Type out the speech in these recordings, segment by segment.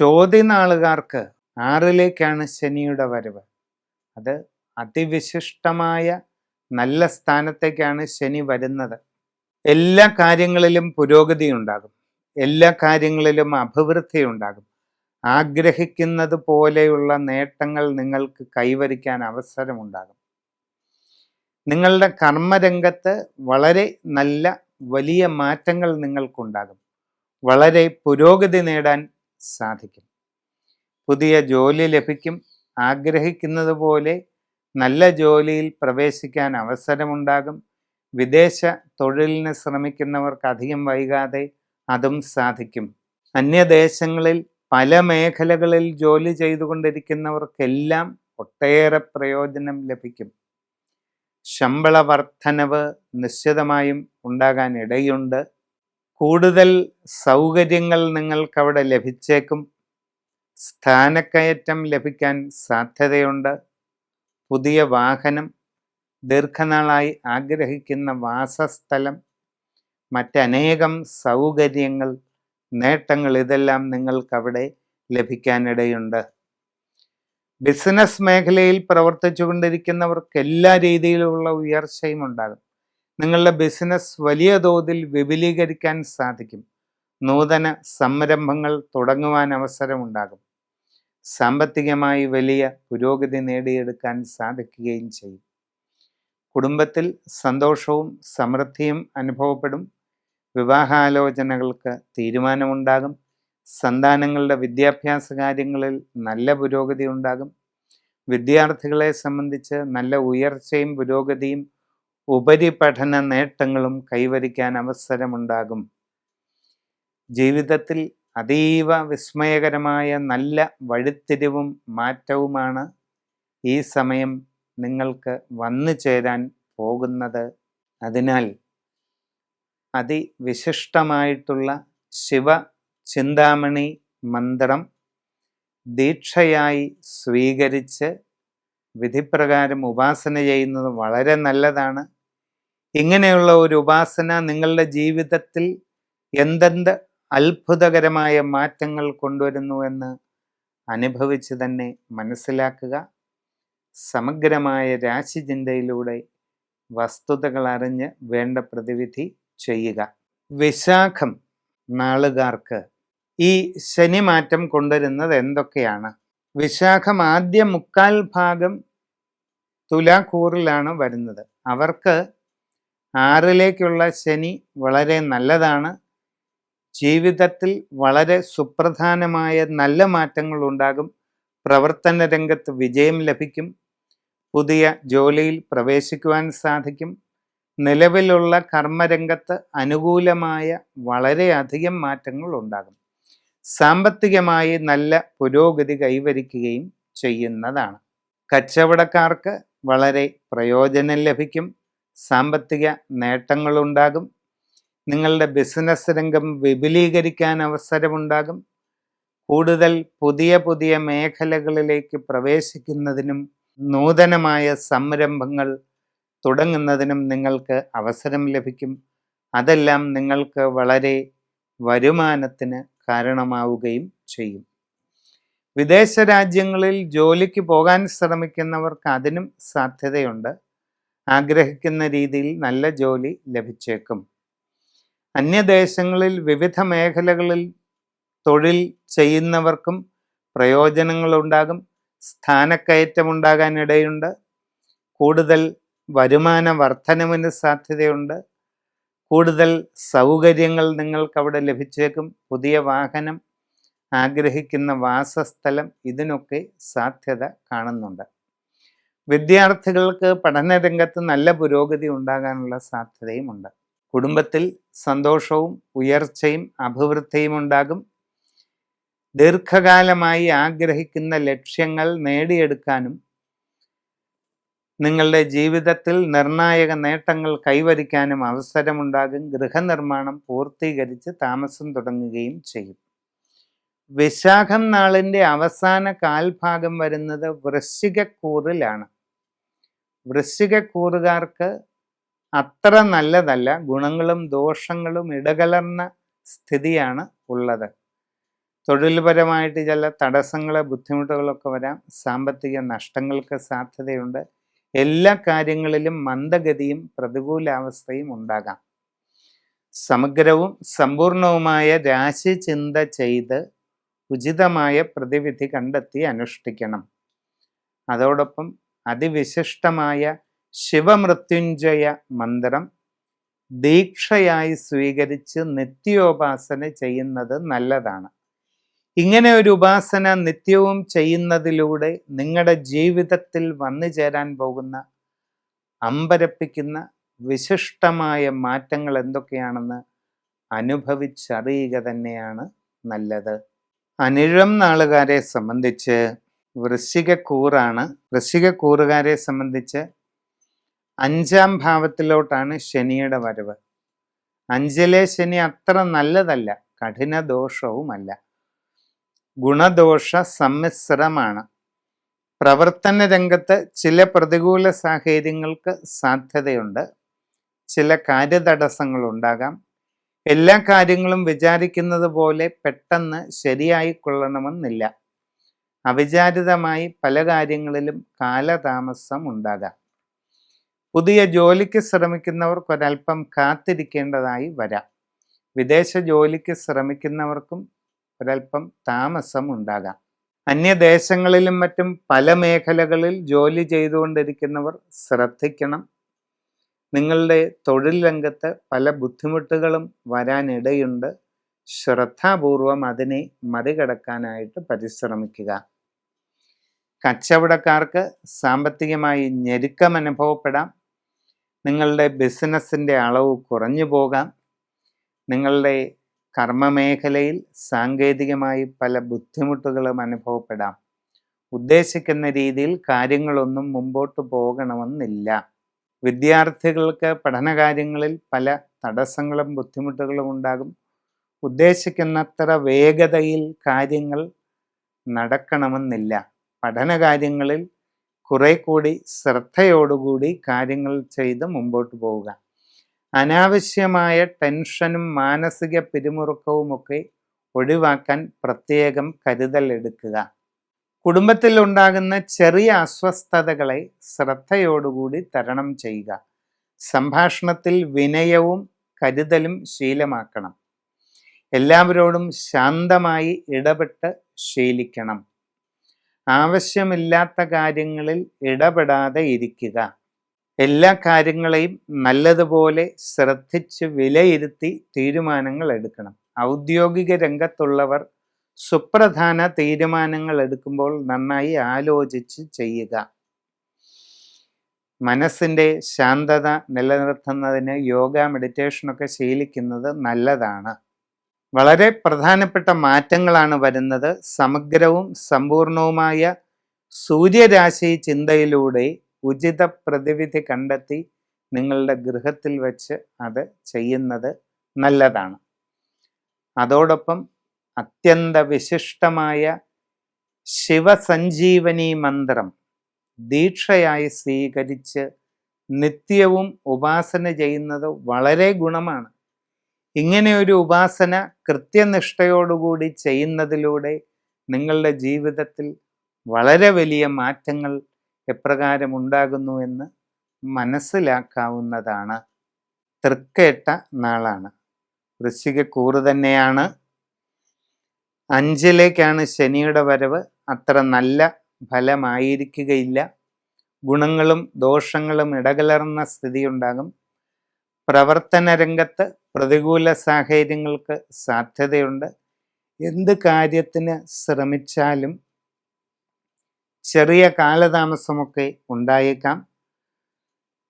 ചോദ്യനാളുകാർക്ക് ആറിലേക്കാണ് ശനിയുടെ വരവ്. അത് അതിവിശിഷ്ടമായ നല്ല സ്ഥാനത്തേക്കാണ് ശനി വരുന്നത്. എല്ലാ കാര്യങ്ങളിലും പുരോഗതി ഉണ്ടാകും. എല്ലാ കാര്യങ്ങളിലും അഭിവൃദ്ധി ഉണ്ടാകും. ആഗ്രഹിക്കുന്നത് പോലെയുള്ള നേട്ടങ്ങൾ നിങ്ങൾക്ക് കൈവരിക്കാൻ അവസരമുണ്ടാകും. നിങ്ങളുടെ കർമ്മരംഗത്ത് വളരെ നല്ല വലിയ മാറ്റങ്ങൾ നിങ്ങൾക്കുണ്ടാകും. വളരെ പുരോഗതി നേടാൻ സാധിക്കും. പുതിയ ജോലി ലഭിക്കും. ആഗ്രഹിക്കുന്നത് പോലെ നല്ല ജോലിയിൽ പ്രവേശിക്കാൻ അവസരമുണ്ടാകും. വിദേശ തൊഴിലിന് ശ്രമിക്കുന്നവർക്ക് അധികം വൈകാതെ അതും സാധിക്കും. അന്യദേശങ്ങളിൽ പല മേഖലകളിൽ ജോലി ചെയ്തുകൊണ്ടിരിക്കുന്നവർക്കെല്ലാം ഒട്ടേറെ പ്രയോജനം ലഭിക്കും. ശമ്പള വർധനവ് നിശ്ചിതമായും ഉണ്ടാകാൻ ഇടയുണ്ട് കൂടുതൽ സൗകര്യങ്ങൾ നിങ്ങൾക്കവിടെ ലഭിച്ചേക്കും. സ്ഥാനക്കയറ്റം ലഭിക്കാൻ സാധ്യതയുണ്ട്. പുതിയ വാഹനം ദീർഘനാളായി ആഗ്രഹിക്കുന്ന വാസസ്ഥലം മറ്റനേകം സൗകര്യങ്ങൾ നേട്ടങ്ങൾ ഇതെല്ലാം നിങ്ങൾക്കവിടെ ലഭിക്കാനിടയുണ്ട്. ബിസിനസ് മേഖലയിൽ പ്രവർത്തിച്ചു കൊണ്ടിരിക്കുന്നവർക്ക് എല്ലാ രീതിയിലുള്ള ഉയർച്ചയും ഉണ്ടാകും. നിങ്ങളുടെ ബിസിനസ് വലിയ തോതിൽ വിപുലീകരിക്കാൻ സാധിക്കും. നൂതന സംരംഭങ്ങൾ തുടങ്ങുവാൻ അവസരമുണ്ടാകും. സാമ്പത്തികമായി വലിയ പുരോഗതി നേടിയെടുക്കാൻ സാധിക്കുകയും ചെയ്യും. കുടുംബത്തിൽ സന്തോഷവും സമൃദ്ധിയും അനുഭവപ്പെടും. വിവാഹാലോചനകൾക്ക് തീരുമാനമുണ്ടാകും. സന്താനങ്ങളുടെ വിദ്യാഭ്യാസ കാര്യങ്ങളിൽ നല്ല പുരോഗതി ഉണ്ടാകും. വിദ്യാർത്ഥികളെ സംബന്ധിച്ച് നല്ല ഉയർച്ചയും പുരോഗതിയും ഉപരിപഠന നേട്ടങ്ങളും കൈവരിക്കാൻ അവസരമുണ്ടാകും. ജീവിതത്തിൽ അതീവ വിസ്മയകരമായ നല്ല വഴിത്തിരിവും മാറ്റവുമാണ് ഈ സമയം നിങ്ങൾക്ക് വന്നു ചേരാൻ പോകുന്നത്. അതിനാൽ അതിവിശിഷ്ടമായിട്ടുള്ള ശിവ ചിന്താമണി മന്ത്രം ദീക്ഷയായി സ്വീകരിച്ച് വിധിപ്രകാരം ഉപാസന ചെയ്യുന്നത് വളരെ നല്ലതാണ്. ഇങ്ങനെയുള്ള ഒരു ഉപാസന നിങ്ങളുടെ ജീവിതത്തിൽ എന്തെന്ത് അത്ഭുതകരമായ മാറ്റങ്ങൾ കൊണ്ടുവരുന്നു എന്ന് അനുഭവിച്ച് തന്നെ മനസ്സിലാക്കുക. സമഗ്രമായ രാശിചിന്തയിലൂടെ വസ്തുതകൾ അറിഞ്ഞ് വേണ്ട പ്രതിവിധി ചെയ്യുക. വിശാഖം നാളുകാർക്ക് ഈ ശനിമാറ്റം കൊണ്ടുവരുന്നത് എന്തൊക്കെയാണ്? വിശാഖം ആദ്യ മുക്കാൽ ഭാഗം തുലാക്കൂറിലാണ് വരുന്നത്. അവർക്ക് ആറിലേക്കുള്ള ശനി വളരെ നല്ലതാണ്. ജീവിതത്തിൽ വളരെ സുപ്രധാനമായ നല്ല മാറ്റങ്ങൾ ഉണ്ടാകും. പ്രവർത്തന രംഗത്ത് വിജയം ലഭിക്കും. പുതിയ ജോലിയിൽ പ്രവേശിക്കുവാൻ സാധിക്കും. നിലവിലുള്ള കർമ്മരംഗത്ത് അനുകൂലമായ വളരെയധികം മാറ്റങ്ങൾ ഉണ്ടാകും. സാമ്പത്തികമായി നല്ല പുരോഗതി കൈവരിക്കുകയും ചെയ്യുന്നതാണ്. കച്ചവടക്കാർക്ക് വളരെ പ്രയോജനം ലഭിക്കും. സാമ്പത്തിക നേട്ടങ്ങളുണ്ടാകും. നിങ്ങളുടെ ബിസിനസ് രംഗം വിപുലീകരിക്കാൻ അവസരമുണ്ടാകും. കൂടുതൽ പുതിയ പുതിയ മേഖലകളിലേക്ക് പ്രവേശിക്കുന്നതിനും നൂതനമായ സംരംഭങ്ങൾ തുടങ്ങുന്നതിനും നിങ്ങൾക്ക് അവസരം ലഭിക്കും. അതെല്ലാം നിങ്ങൾക്ക് വളരെ വരുമാനത്തിന് കാരണമാവുകയും ചെയ്യും. വിദേശ രാജ്യങ്ങളിൽ ജോലിക്ക് പോകാൻ ശ്രമിക്കുന്നവർക്ക് അതിനും സാധ്യതയുണ്ട്. ആഗ്രഹിക്കുന്ന രീതിയിൽ നല്ല ജോലി ലഭിച്ചേക്കും. അന്യദേശങ്ങളിൽ വിവിധ മേഖലകളിൽ തൊഴിൽ ചെയ്യുന്നവർക്കും പ്രയോജനങ്ങളുണ്ടാകും. സ്ഥാനക്കയറ്റമുണ്ടാകാനിടയുണ്ട്. കൂടുതൽ വരുമാന വർധനവിന് സാധ്യതയുണ്ട്. കൂടുതൽ സൗകര്യങ്ങൾ നിങ്ങൾക്ക് അവിടെ ലഭിച്ചേക്കും. പുതിയ വാഹനം ആഗ്രഹിക്കുന്ന വാസസ്ഥലം ഇതിനൊക്കെ സാധ്യത കാണുന്നുണ്ട്. വിദ്യാർത്ഥികൾക്ക് പഠനരംഗത്ത് നല്ല പുരോഗതി ഉണ്ടാകാനുള്ള സാധ്യതയുമുണ്ട്. കുടുംബത്തിൽ സന്തോഷവും ഉയർച്ചയും അഭിവൃദ്ധിയും ഉണ്ടാകും. ദീർഘകാലമായി ആഗ്രഹിക്കുന്ന ലക്ഷ്യങ്ങൾ നേടിയെടുക്കാനും നിങ്ങളുടെ ജീവിതത്തിൽ നിർണായക നേട്ടങ്ങൾ കൈവരിക്കാനും അവസരമുണ്ടാകും. ഗൃഹനിർമ്മാണം പൂർത്തീകരിച്ച് താമസം തുടങ്ങുകയും ചെയ്യും. വിശാഖം നാളിന്റെ അവസാന കാൽഭാഗം വരുന്നത് വൃശ്ചികക്കൂറിലാണ്. വൃശ്ചികക്കൂറുകാർക്ക് അത്ര നല്ലതല്ല. ഗുണങ്ങളും ദോഷങ്ങളും ഇടകലർന്ന സ്ഥിതിയാണ് ഉള്ളത്. തൊഴിൽപരമായിട്ട് ചില തടസ്സങ്ങൾ ബുദ്ധിമുട്ടുകളൊക്കെ വരാം. സാമ്പത്തിക നഷ്ടങ്ങൾക്ക് സാധ്യതയുണ്ട്. എല്ലാ കാര്യങ്ങളിലും മന്ദഗതിയും പ്രതികൂലാവസ്ഥയും ഉണ്ടാകാം. സമഗ്രവും സമ്പൂർണവുമായ രാശി ചിന്ത ചെയ്ത് ഉചിതമായ പ്രതിവിധി കണ്ടെത്തി അനുഷ്ഠിക്കണം. അതോടൊപ്പം അതിവിശിഷ്ടമായ ശിവമൃത്യുഞ്ജയ മന്ത്രം ദീക്ഷയായി സ്വീകരിച്ച് നിത്യോപാസന ചെയ്യുന്നത് നല്ലതാണ്. ഇങ്ങനെ ഒരു ഉപാസന നിത്യവും ചെയ്യുന്നതിലൂടെ നിങ്ങളുടെ ജീവിതത്തിൽ വന്നു ചേരാൻ പോകുന്ന അമ്പരപ്പിക്കുന്ന വിശിഷ്ടമായ മാറ്റങ്ങൾ എന്തൊക്കെയാണെന്ന് അനുഭവിച്ചറിയുക തന്നെയാണ് നല്ലത്. അനിഴം നാളുകാരെ സംബന്ധിച്ച് വൃശ്ചികക്കൂറാണ്. വൃശ്ചികക്കൂറുകാരെ സംബന്ധിച്ച് അഞ്ചാം ഭാവത്തിലോട്ടാണ് ശനിയുടെ വരവ്. അഞ്ചിലെ ശനി അത്ര നല്ലതല്ല കഠിന ദോഷവുമല്ല ഗുണദോഷ സമ്മിശ്രമാണ്. പ്രവർത്തന രംഗത്ത് ചില പ്രതികൂല സാഹചര്യങ്ങൾക്ക് സാധ്യതയുണ്ട്. ചില കാര്യതടസ്സങ്ങൾ ഉണ്ടാകാം എല്ലാ കാര്യങ്ങളും വിചാരിക്കുന്നത് പോലെ പെട്ടെന്ന് ശരിയായി കൊള്ളണമെന്നില്ല അവിചാരിതമായി പല കാര്യങ്ങളിലും കാലതാമസം ഉണ്ടാകാം. പുതിയ ജോലിക്ക് ശ്രമിക്കുന്നവർക്ക് ഒരല്പം കാത്തിരിക്കേണ്ടതായി വരാം. വിദേശ ജോലിക്ക് ശ്രമിക്കുന്നവർക്കും ഒരല്പം താമസം ഉണ്ടാകാം. അന്യദേശങ്ങളിലും മറ്റും പല മേഖലകളിൽ ജോലി ചെയ്തുകൊണ്ടിരിക്കുന്നവർ ശ്രദ്ധിക്കണം. നിങ്ങളുടെ തൊഴിൽ രംഗത്ത് പല ബുദ്ധിമുട്ടുകളും വരാനിടയുണ്ട്. ശ്രദ്ധാപൂർവം അതിനെ മറികടക്കാനായിട്ട് പരിശ്രമിക്കുക. കച്ചവടക്കാർക്ക് സാമ്പത്തികമായി ഞെരുക്കം അനുഭവപ്പെടാം. നിങ്ങളുടെ ബിസിനസ്സിന്റെ അളവ് കുറഞ്ഞു പോകാം. നിങ്ങളുടെ കർമ്മമേഖലയിൽ സാങ്കേതികമായി പല ബുദ്ധിമുട്ടുകളും അനുഭവപ്പെടാം. ഉദ്ദേശിക്കുന്ന രീതിയിൽ കാര്യങ്ങളൊന്നും മുമ്പോട്ട് പോകണമെന്നില്ല. വിദ്യാർത്ഥികൾക്ക് പഠനകാര്യങ്ങളിൽ പല തടസ്സങ്ങളും ബുദ്ധിമുട്ടുകളും ഉണ്ടാകും. ഉദ്ദേശിക്കുന്നത്ര വേഗതയിൽ കാര്യങ്ങൾ നടക്കണമെന്നില്ല. പഠനകാര്യങ്ങളിൽ കുറെ കൂടി ശ്രദ്ധയോടുകൂടി കാര്യങ്ങൾ ചെയ്ത് മുമ്പോട്ട് പോവുക. അനാവശ്യമായ ടെൻഷനും മാനസിക പിരിമുറുക്കവും ഒക്കെ ഒഴിവാക്കാൻ പ്രത്യേകം കരുതൽ എടുക്കുക. കുടുംബത്തിൽ ഉണ്ടാകുന്ന ചെറിയ അസ്വസ്ഥതകളെ ശ്രദ്ധയോടുകൂടി തരണം ചെയ്യുക. സംഭാഷണത്തിൽ വിനയവും കരുതലും ശീലമാക്കണം. എല്ലാവരോടും ശാന്തമായി ഇടപെട്ട് ശീലിക്കണം. ആവശ്യമില്ലാത്ത കാര്യങ്ങളിൽ ഇടപെടാതെ ഇരിക്കുക. എല്ലാ കാര്യങ്ങളെയും നല്ലതുപോലെ ശ്രദ്ധിച്ച് വിലയിരുത്തി തീരുമാനങ്ങൾ എടുക്കണം. ഔദ്യോഗിക രംഗത്തുള്ളവർ സുപ്രധാന തീരുമാനങ്ങൾ എടുക്കുമ്പോൾ നന്നായി ആലോചിച്ച് ചെയ്യുക. മനസ്സിന്റെ ശാന്തത നിലനിർത്തുന്നതിന് യോഗ മെഡിറ്റേഷനൊക്കെ ശീലിക്കുന്നത് നല്ലതാണ്. വളരെ പ്രധാനപ്പെട്ട മാറ്റങ്ങളാണ് വരുന്നത്. സമഗ്രവും സമ്പൂർണവുമായ സൂര്യരാശി ചിന്തയിലൂടെ ഉചിത പ്രതിവിധി കണ്ടെത്തി നിങ്ങളുടെ ഗൃഹത്തിൽ വെച്ച് അത് ചെയ്യുന്നത് നല്ലതാണ്. അതോടൊപ്പം അത്യന്ത വിശിഷ്ടമായ ശിവസഞ്ജീവനി മന്ത്രം ദീക്ഷയായി സ്വീകരിച്ച് നിത്യവും ഉപാസന ചെയ്യുന്നത് വളരെ ഗുണമാണ്. ഇങ്ങനെ ഒരു ഉപാസന കൃത്യനിഷ്ഠയോടുകൂടി ചെയ്യുന്നതിലൂടെ നിങ്ങളുടെ ജീവിതത്തിൽ വളരെ വലിയ മാറ്റങ്ങൾ എപ്രകാരം ഉണ്ടാകുന്നു എന്ന് മനസ്സിലാക്കാവുന്നതാണ്. തൃക്കേട്ട നാളാണ്. വൃശ്ചികക്കൂറ് തന്നെയാണ്. അഞ്ചിലേക്കാണ് ശനിയുടെ വരവ്. അത്ര നല്ല ഫലമായിരിക്കുകയില്ല. ഗുണങ്ങളും ദോഷങ്ങളും ഇടകലർന്ന സ്ഥിതി ഉണ്ടാകും പ്രവർത്തന രംഗത്ത് പ്രതികൂല സാഹചര്യങ്ങൾക്ക് സാധ്യതയുണ്ട്. എന്ത് കാര്യത്തിന് ശ്രമിച്ചാലും ചെറിയ കാലതാമസമൊക്കെ ഉണ്ടായേക്കാം.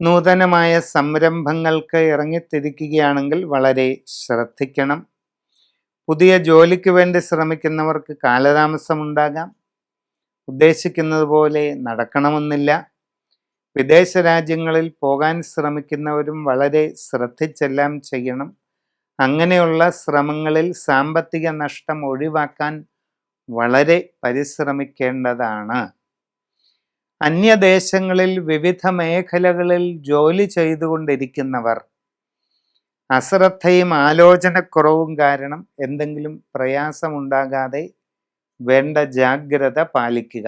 നൂതനമായ സംരംഭങ്ങൾക്ക് ഇറങ്ങിത്തിരിക്കുകയാണെങ്കിൽ വളരെ ശ്രദ്ധിക്കണം. പുതിയ ജോലിക്ക് വേണ്ടി ശ്രമിക്കുന്നവർക്ക് കാലതാമസം ഉണ്ടാകാം ഉദ്ദേശിക്കുന്നത് പോലെ നടക്കണമെന്നില്ല. വിദേശ രാജ്യങ്ങളിൽ പോകാൻ ശ്രമിക്കുന്നവരും വളരെ ശ്രദ്ധിച്ചെല്ലാം ചെയ്യണം. അങ്ങനെയുള്ള ശ്രമങ്ങളിൽ സാമ്പത്തിക നഷ്ടം ഒഴിവാക്കാൻ വളരെ പരിശ്രമിക്കേണ്ടതാണ്. അന്യദേശങ്ങളിൽ വിവിധ മേഖലകളിൽ ജോലി ചെയ്തുകൊണ്ടിരിക്കുന്നവർ അശ്രദ്ധയും ആലോചനക്കുറവും കാരണം എന്തെങ്കിലും പ്രയാസമുണ്ടാകാതെ വേണ്ട ജാഗ്രത പാലിക്കുക.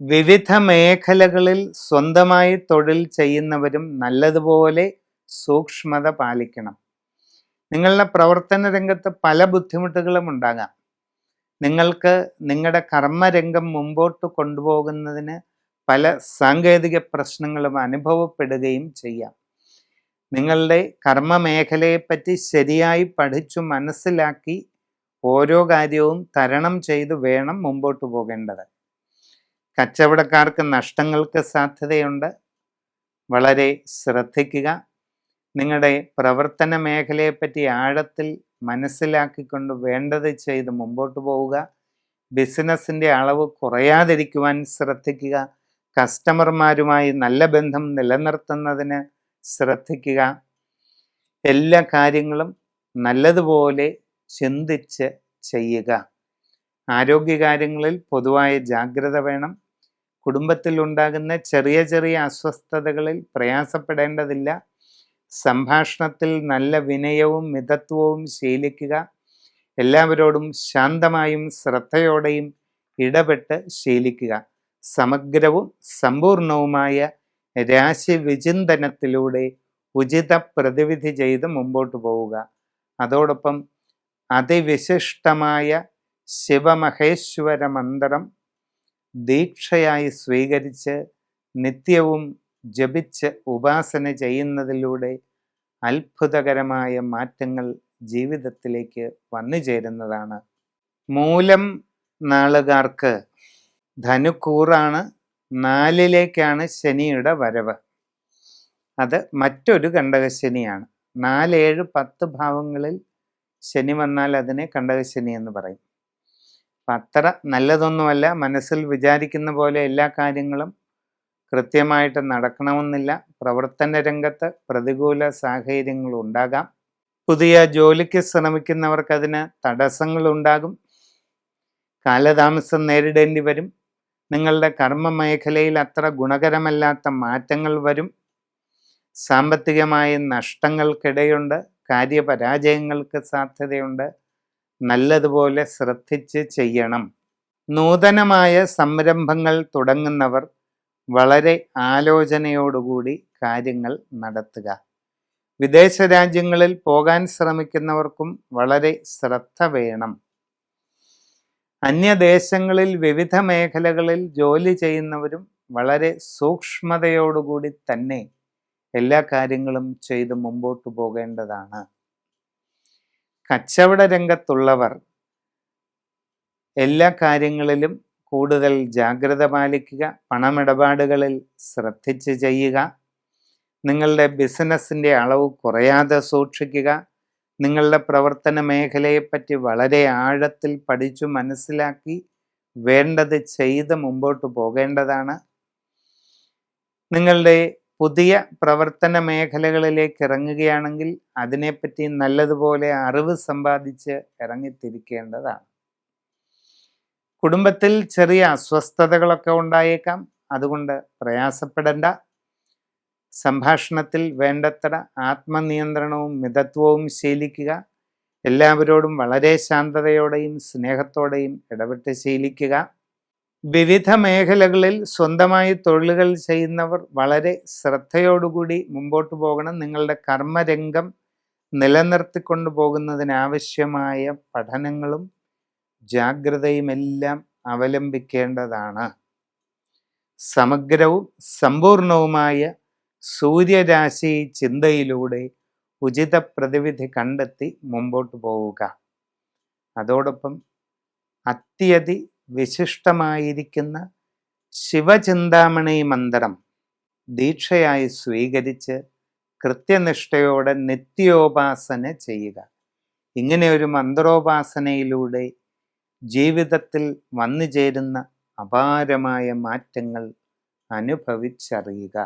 വിവിധ മേഖലകളിൽ സ്വന്തമായി തൊഴിൽ ചെയ്യുന്നവരും നല്ലതുപോലെ സൂക്ഷ്മത പാലിക്കണം. നിങ്ങളുടെ പ്രവർത്തന രംഗത്ത് പല ബുദ്ധിമുട്ടുകളും ഉണ്ടാകാം. നിങ്ങൾക്ക് നിങ്ങളുടെ കർമ്മരംഗം മുമ്പോട്ട് കൊണ്ടുപോകുന്നതിന് പല സാങ്കേതിക പ്രശ്നങ്ങളും അനുഭവപ്പെടുകയും ചെയ്യാം. നിങ്ങളുടെ കർമ്മ മേഖലയെപ്പറ്റി ശരിയായി പഠിച്ചു മനസ്സിലാക്കി ഓരോ കാര്യവും തരണം ചെയ്തു വേണം മുമ്പോട്ട് പോകേണ്ടത്. കച്ചവടക്കാർക്ക് നഷ്ടങ്ങൾക്ക് സാധ്യതയുണ്ട്. വളരെ ശ്രദ്ധിക്കുക. നിങ്ങളുടെ പ്രവർത്തന മേഖലയെപ്പറ്റി ആഴത്തിൽ മനസ്സിലാക്കിക്കൊണ്ട് വേണ്ടത് ചെയ്ത് മുമ്പോട്ട് പോവുക. ബിസിനസ്സിന്റെ അളവ് കുറയാതിരിക്കുവാൻ ശ്രദ്ധിക്കുക. കസ്റ്റമർമാരുമായി നല്ല ബന്ധം നിലനിർത്തുന്നതിന് ശ്രദ്ധിക്കുക. എല്ലാ കാര്യങ്ങളും നല്ലതുപോലെ ചിന്തിച്ച് ചെയ്യുക. ആരോഗ്യകാര്യങ്ങളിൽ പൊതുവായ ജാഗ്രത വേണം. കുടുംബത്തിൽ ഉണ്ടാകുന്ന ചെറിയ ചെറിയ അസ്വസ്ഥതകളിൽ പ്രയാസപ്പെടേണ്ടതില്ല. സംഭാഷണത്തിൽ നല്ല വിനയവും മിതത്വവും ശീലിക്കുക. എല്ലാവരോടും ശാന്തമായും ശ്രദ്ധയോടെയും ഇടപെട്ട് ശീലിക്കുക. സമഗ്രവും സമ്പൂർണവുമായ രാശി വിചിന്തനത്തിലൂടെ ഉചിത പ്രതിവിധി ചെയ്ത് മുമ്പോട്ട് പോവുക. അതോടൊപ്പം അതിവിശിഷ്ടമായ ശിവമഹേശ്വര മന്ത്രം ദീക്ഷയായി സ്വീകരിച്ച് നിത്യവും ജപിച്ച് ഉപാസന ചെയ്യുന്നതിലൂടെ അത്ഭുതകരമായ മാറ്റങ്ങൾ ജീവിതത്തിലേക്ക് വന്നു ചേരുന്നതാണ്. മൂലം നാളുകാർക്ക് ധനുക്കൂറാണ് നാലിലേക്കാണ് ശനിയുടെ വരവ്. അത് മറ്റൊരു കണ്ടകശനിയാണ്. നാലേഴ് പത്ത് ഭാവങ്ങളിൽ ശനി വന്നാൽ അതിനെ കണ്ടകശനി എന്ന് പറയും. അപ്പം അത്ര നല്ലതൊന്നുമല്ല. മനസ്സിൽ വിചാരിക്കുന്ന പോലെ എല്ലാ കാര്യങ്ങളും കൃത്യമായിട്ട് നടക്കണമെന്നില്ല. പ്രവർത്തന രംഗത്ത് പ്രതികൂല സാഹചര്യങ്ങൾ ഉണ്ടാകാം. പുതിയ ജോലിക്ക് ശ്രമിക്കുന്നവർക്ക് അതിന് തടസ്സങ്ങളുണ്ടാകും. കാലതാമസം നേരിടേണ്ടി വരും. നിങ്ങളുടെ കർമ്മ മേഖലയിൽ അത്ര ഗുണകരമല്ലാത്ത മാറ്റങ്ങൾ വരും. സാമ്പത്തികമായ നഷ്ടങ്ങൾക്കിടയുണ്ട്. കാര്യപരാജയങ്ങൾക്ക് സാധ്യതയുണ്ട്. നല്ലതുപോലെ ശ്രദ്ധിച്ച് ചെയ്യണം. നൂതനമായ സംരംഭങ്ങൾ തുടങ്ങുന്നവർ വളരെ ആലോചനയോടുകൂടി കാര്യങ്ങൾ നടത്തുക. വിദേശ രാജ്യങ്ങളിൽ പോകാൻ ശ്രമിക്കുന്നവർക്കും വളരെ ശ്രദ്ധ വേണം. അന്യദേശങ്ങളിൽ വിവിധ മേഖലകളിൽ ജോലി ചെയ്യുന്നവരും വളരെ സൂക്ഷ്മതയോടുകൂടി തന്നെ എല്ലാ കാര്യങ്ങളും ചെയ്ത് മുമ്പോട്ട് പോകേണ്ടതാണ്. കച്ചവട രംഗത്തുള്ളവർ എല്ലാ കാര്യങ്ങളിലും കൂടുതൽ ജാഗ്രത പാലിക്കുക പണമിടപാടുകളിൽ ശ്രദ്ധിച്ച് ചെയ്യുക നിങ്ങളുടെ ബിസിനസ്സിന്റെ അളവ് കുറയാതെ സൂക്ഷിക്കുക നിങ്ങളുടെ പ്രവർത്തന മേഖലയെപ്പറ്റി വളരെ ആഴത്തിൽ പഠിച്ചു മനസ്സിലാക്കി വേണ്ടത് ചെയ്ത് മുമ്പോട്ട് പോകേണ്ടതാണ്. നിങ്ങളുടെ പുതിയ പ്രവർത്തന മേഖലകളിലേക്ക് ഇറങ്ങുകയാണെങ്കിൽ അതിനെപ്പറ്റി നല്ലതുപോലെ അറിവ് സമ്പാദിച്ച് ഇറങ്ങിത്തിരിക്കേണ്ടതാണ്. കുടുംബത്തിൽ ചെറിയ അസ്വസ്ഥതകളൊക്കെ ഉണ്ടായേക്കാം. അതുകൊണ്ട് പ്രയാസപ്പെടേണ്ട. സംഭാഷണത്തിൽ വേണ്ടത്ര ആത്മനിയന്ത്രണവും മിതത്വവും ശീലിക്കുക. എല്ലാവരോടും വളരെ ശാന്തതയോടെയും സ്നേഹത്തോടെയും ഇടപെട്ട് ശീലിക്കുക. വിവിധ മേഖലകളിൽ സ്വന്തമായി തൊഴിലുകൾ ചെയ്യുന്നവർ വളരെ ശ്രദ്ധയോടുകൂടി മുമ്പോട്ട് പോകണം. നിങ്ങളുടെ കർമ്മരംഗം നിലനിർത്തിക്കൊണ്ടു പോകുന്നതിനാവശ്യമായ പഠനങ്ങളും ജാഗ്രതയുമെല്ലാം അവലംബിക്കേണ്ടതാണ്. സമഗ്രവും സമ്പൂർണവുമായ സൂര്യരാശി ചിന്തയിലൂടെ ഉചിത പ്രതിവിധി കണ്ടെത്തി മുമ്പോട്ട് പോവുക. അതോടൊപ്പം അത്യതി വിശിഷ്ടമായിരിക്കുന്ന ശിവചിന്താമണി മന്ത്രം ദീക്ഷയായി സ്വീകരിച്ച് കൃത്യനിഷ്ഠയോടെ നിത്യോപാസന ചെയ്യുക. ഇങ്ങനെ ഒരു മന്ത്രോപാസനയിലൂടെ ജീവിതത്തിൽ വന്നു ചേരുന്ന അപാരമായ മാറ്റങ്ങൾ അനുഭവിച്ചറിയുക.